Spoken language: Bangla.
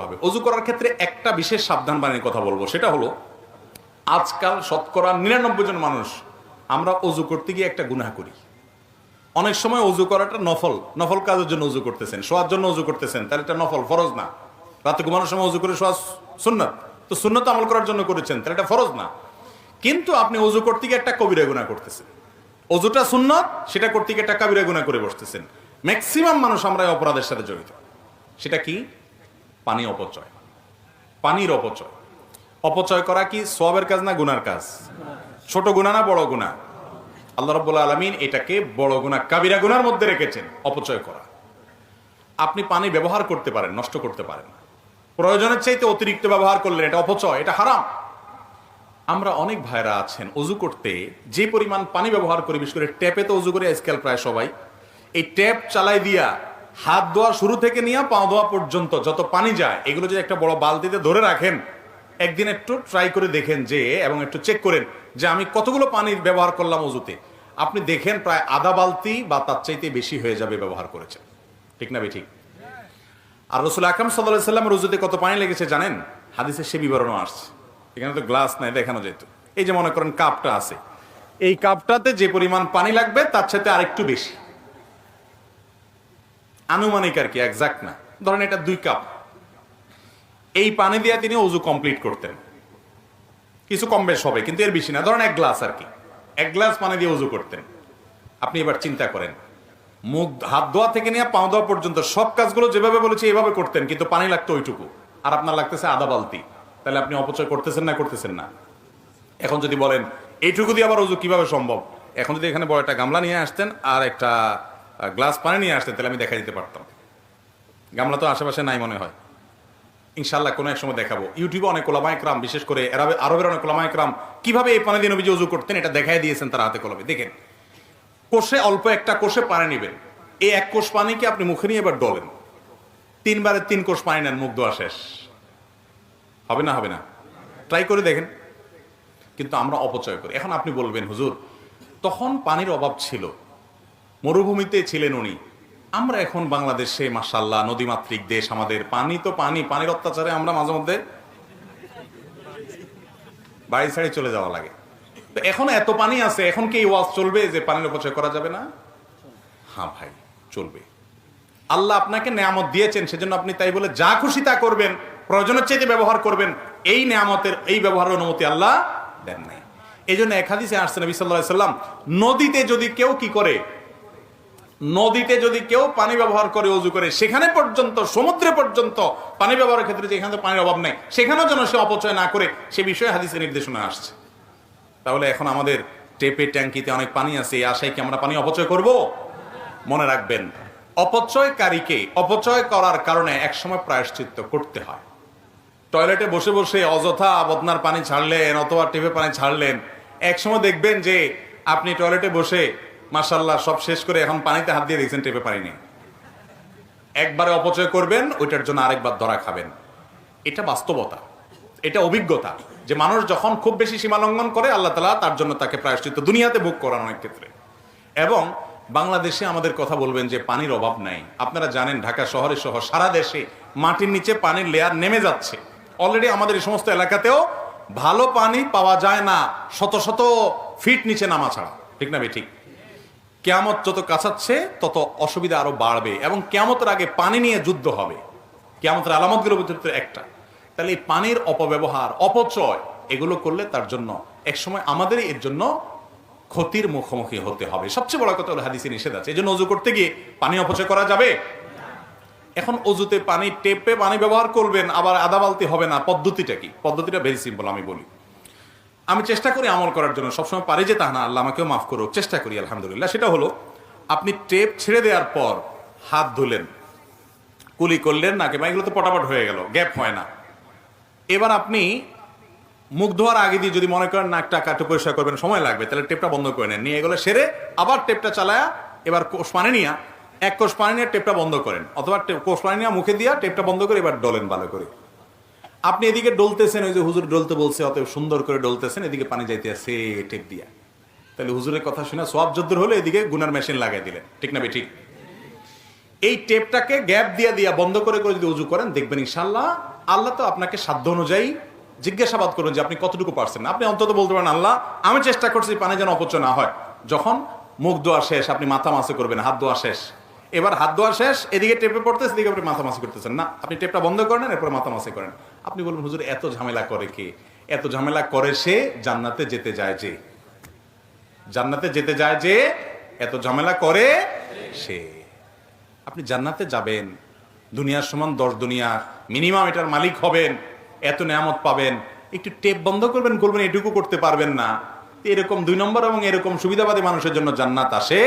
হবে। অজু করার ক্ষেত্রে একটা বিশেষ সাবধান বাণীর কথা বলব, সেটা হলো, আজকাল শতকরা নিরানব্বই জন মানুষ আমরা অজু করতে গিয়ে একটা গুনাহ করি। অনেক সময় অজু করাটা নফল নফল কাজের জন্য অজু করতেছেন, শোয়ার জন্য অজু করতেছেন, তাহলে এটা নফল, ফরজ না। রাতে ঘুমানোর সময় অজু করে শোয়া সুন্নত, তো সুন্নত আমল করার জন্য করেছেন, তাহলে এটা ফরজ না। কিন্তু আপনি অজু করতে গিয়ে একটা কবিরা গুণা করতেছেন। অজুটা সুন্নত, সেটা করতে গিয়ে একটা কবিরা গুণা করে বসতেছেন। ম্যাক্সিমাম মানুষ আমরা অপরাধের সাথে জড়িত। সেটা কি? পানি অপচয়। পানির অপচয়। অপচয় করা কি সবের কাজ না গুনার কাজ? ছোট গুণা না বড় গুণা? আল্লাহ রব্বুল আলমিন এটাকে বড় গুণা কাবিরা গুনার মধ্যে রেখেছেন, অপচয় করা। আপনি পানি ব্যবহার করতে পারেন, নষ্ট করতে পারেন। প্রয়োজনের চাইতে অতিরিক্ত ব্যবহার করলেন, এটা অপচয়, এটা হারাম। আমরা অনেক ভাইরা আছেন অজু করতে যে পরিমাণ পানি ব্যবহার করি, বিশেষ করে ট্যাপে তো অজু করে, আজকাল প্রায় সবাই, এই ট্যাপ চালাই দিয়া হাত ধোয়া শুরু থেকে নিয়ে পা ধোয়া পর্যন্ত যত পানি যায়, এগুলো যদি একটা বড় বালতিতে ধরে রাখেন, একদিন একটু ট্রাই করে দেখেন যে, এবং একটু চেক করেন যে আমি কতগুলো পানি ব্যবহার করলাম অজুতে। আপনি দেখেন প্রায় আধা বালতি বা তার চাইতে বেশি হয়ে যাবে ব্যবহার করেছেন। ঠিক না ঠিক আর রসুল আকরম সাল্লাহ সাল্লাম রুজুতে কত পানি লেগেছে জানেন? হাদিসে সে বিবরণও আসছে। এখানে তো গ্লাস নাই, দেখানো যেত এই যে মনে করেন কাপটা আছে। এই কাপটাতে যে পরিমাণ পানি লাগবে, তার সাথে আরেকটু বেশি। আনুমানিক আর কি একজাক্ট না। ধরেন এটা দুই কাপ এই পানি দিয়ে তিনি অজু কমপ্লিট করতেন। কিছু কম বেশ হবে, কিন্তু এর বেশি না। ধরেন এক গ্লাস আর কি। এক গ্লাস পানি দিয়ে অজু করতেন। আপনি এবার চিন্তা করেন, মুখ, হাত ধোয়া থেকে নিয়ে পাও ধোয়া পর্যন্ত সব কাজগুলো যেভাবে বলেছি এভাবে করতেন, কিন্তু পানি লাগতো ওইটুকু। আর আপনার লাগতেছে আধা বালতি। তাহলে আপনি অপচয় করতেছেন না করতেছেন না। এখন যদি বলেন, এইটুকু দিয়ে আবার অজু কীভাবে সম্ভব? এখন যদি এখানে বড় একটা গামলা নিয়ে আসতেন আর একটা গ্লাস পানি নিয়ে আসতেন, তাহলে আমি দেখা দিতে পারতাম। গামলা তো আশেপাশে নাই মনে হয়। ইনশাল্লাহ কোনো এক সময় দেখাবো। ইউটিউবে অনেক ক্রাম বিশেষ করে আরবে আরবের অনেক ক্রাম কীভাবে এই পানি দিয়ে নবীজি উজু করতেন, এটা দেখাই দিয়েছেন তার হাতে কলমে। দেখেন, কোষে অল্প একটা কোষে পানি নেবেন। এই এক কোষ পানিকে আপনি মুখে নিয়ে এবার ডলেন। তিনবারে তিন কোষ পানি নেন, মুখ ধোয়া শেষ। হবে না হবে না। ট্রাই করে দেখেন। কিন্তু আমরা অপচয় করি। এখন আপনি বলবেন, হুজুর, তখন পানির অভাব ছিল। মরুভূমিতে ছিলেন উনি। আমরা এখন বাংলাদেশে মাসাল্লাহ নদীমাতৃক দেশ, আমাদের পানি তো পানি, পানির অত্যাচারে আমরা মাঝে মধ্যে বাড়ি ছাড়ি চলে যাওয়া লাগে। তো এখন এত পানি আছে, এখন কি ওয়াজ চলবে যে পানির অপচয় করা যাবে না? হ্যাঁ ভাই, চলবে। আল্লাহ আপনাকে নেয়ামত দিয়েছেন, সেজন্য আপনি তাই বলে যা খুশি তা করবেন, প্রয়োজনের চাইতে ব্যবহার করবেন, এই নেয়ামতের, এই ব্যবহারের অনুমতি আল্লাহ দেন নাই। এই জন্য এক হাদিসে আসছে নবী সাল্লাহ সাল্লাম নদীতে যদি কেউ কি করে নদীতে যদি কেউ পানি ব্যবহার করে, অজু করে, সেখানে পর্যন্ত, সমুদ্রে পর্যন্ত পানি ব্যবহারের ক্ষেত্রে যেখানে পানির অভাব নেই, সেখানেও যেন সে অপচয় না করে, সে বিষয়ে হাদিসের নির্দেশনা আসছে। তাহলে এখন আমাদের টেপে ট্যাঙ্কিতে অনেক পানি আছে, এই আশায় কি আমরা পানি অপচয় করব? মনে রাখবেন, অপচয়কারীকে অপচয় করার কারণে একসময় প্রায়শ্চিত্ত করতে হয়। টয়লেটে বসে বসে অযথা বদনার পানি ছাড়লেন অথবা টেপে পানি ছাড়লেন, একসময় দেখবেন যে আপনি টয়লেটে বসে মাসাল্লাহ সব শেষ করে এখন পানিতে হাত দিয়ে দেখছেন টেপে পানি নেই। একবারে অপচয় করবেন, ওইটার জন্য আরেকবার ধরা খাবেন। এটা বাস্তবতা, এটা অভিজ্ঞতা যে মানুষ যখন খুব বেশি সীমা লঙ্ঘন করে, আল্লাহ তালা তার জন্য তাকে প্রায়শ্চিত দুনিয়াতে ভোগ করান অনেক ক্ষেত্রে। এবং বাংলাদেশে আমাদের কথা বলবেন যে পানির অভাব নাই। আপনারা জানেন, ঢাকা শহরে সহ সারা দেশে মাটির নিচে পানির লেয়ার নেমে যাচ্ছে। অলরেডি আমাদের এই সমস্ত এলাকাতেও ভালো পানি পাওয়া যায় না, শত শত ফিট নিচে নামা ছাড়া। ঠিক না ঠিক? কেয়ামত যত কাছাচ্ছে, তত অসুবিধা আরও বাড়বে এবং কেয়ামতের আগে পানি নিয়ে যুদ্ধ হবে। কেয়ামতের আলামতগুলোর ভিতরে একটা। তাহলে এই পানির অপব্যবহার, অপচয়, এগুলো করলে তার জন্য একসময় আমাদেরই এর জন্য ক্ষতির মুখোমুখি হতে হবে। সবচেয়ে বড় কথা হলো হাদিসে নিষেধ আছে। এই জন্য অজু করতে গিয়ে পানি অপচয় করা যাবে? এখন অজুতে পানি টেপে পানি ব্যবহার করবেন, আবার আদা বালতি হবে না। পদ্ধতিটা কি? পদ্ধতিটা ভেরি সিম্পল আমি বলি। আমি চেষ্টা করি আমল করার জন্য। সবসময় পারি যে তা না, আল্লাহ আমাকেও মাফ করুক। চেষ্টা করি, আলহামদুলিল্লাহ। সেটা হলো, আপনি টেপ ছেড়ে দেওয়ার পর হাত ধুলেন, কুলি করলেন নাকি, বা এগুলো তো পটাপট হয়ে গেল, গ্যাপ হয় না। এবার আপনি মুখ ধোয়ার আগে দিয়ে যদি মনে করেন নাকটা কাটু পরিষ্কার করবেন, সময় লাগবে, তাহলে টেপটা বন্ধ করে নেন। নিয়ে এগুলো সেরে আবার টেপটা চালায়া, এবার কোষ পানি নিয়ে, এক কোষ পানি নিয়ে টেপটা বন্ধ করেন। অথবা কোষ পানি নিয়ে মুখে দিয়া টেপটা বন্ধ করে এবার ডলেন ভালো করে। আপনি এদিকে ডলতেছেন, ওই যে হুজুর ডলতে বলছে অত সুন্দর করে ডলতেছেন, এদিকে পানি যাইতে আছে টেপ দিয়া। তাহলে হুজুরের কথা শুনে সব যদ্দুর হলে, এদিকে গুনার মেশিন লাগাই দিলেন। ঠিক না ঠিক এই টেপটাকে গ্যাপ দিয়ে দিয়া বন্ধ করে করে যদি উজু করেন, দেখবেন ইনশাল্লাহ আল্লাহ তো আপনাকে সাধ্য অনুযায়ী জিজ্ঞাসাবাদ করুন যে আপনি কতটুকু পারছেন আপনি অন্তত বলতে পারেন, আল্লাহ, আমি চেষ্টা করছি পানি যেন অপচয় না হয়। যখন মুখ ধোয়া শেষ, আপনি মাথা মাসে করবেন, হাত ধোয়া শেষ। এবার হাত ধোয়া শেষ, এদিকে টেপে পড়তেছে, এদিকে আপনি মাথা মাসি করতেছেন। না, আপনি টেপটা বন্ধ করেন, এরপর মাথা মাসি করেন। আপনি বলবেন হুজুর, এত ঝামেলা করে কে? এত ঝামেলা করে সে জান্নাতে যেতে যায় যে। জান্নাতে যেতে যায় যে, এত ঝামেলা করে সে। আপনি জান্নাতে যাবেন দুনিয়ার সমান দশ দুনিয়া, মিনিমাম এটার মালিক হবেন, এত নেয়ামত পাবেন, একটু টেপ বন্ধ করবেন করবেন এটুকু করতে পারবেন না। এরকম দুই নম্বর এবং এরকম সুবিধাবাদী মানুষের জন্য জান্নাত আসে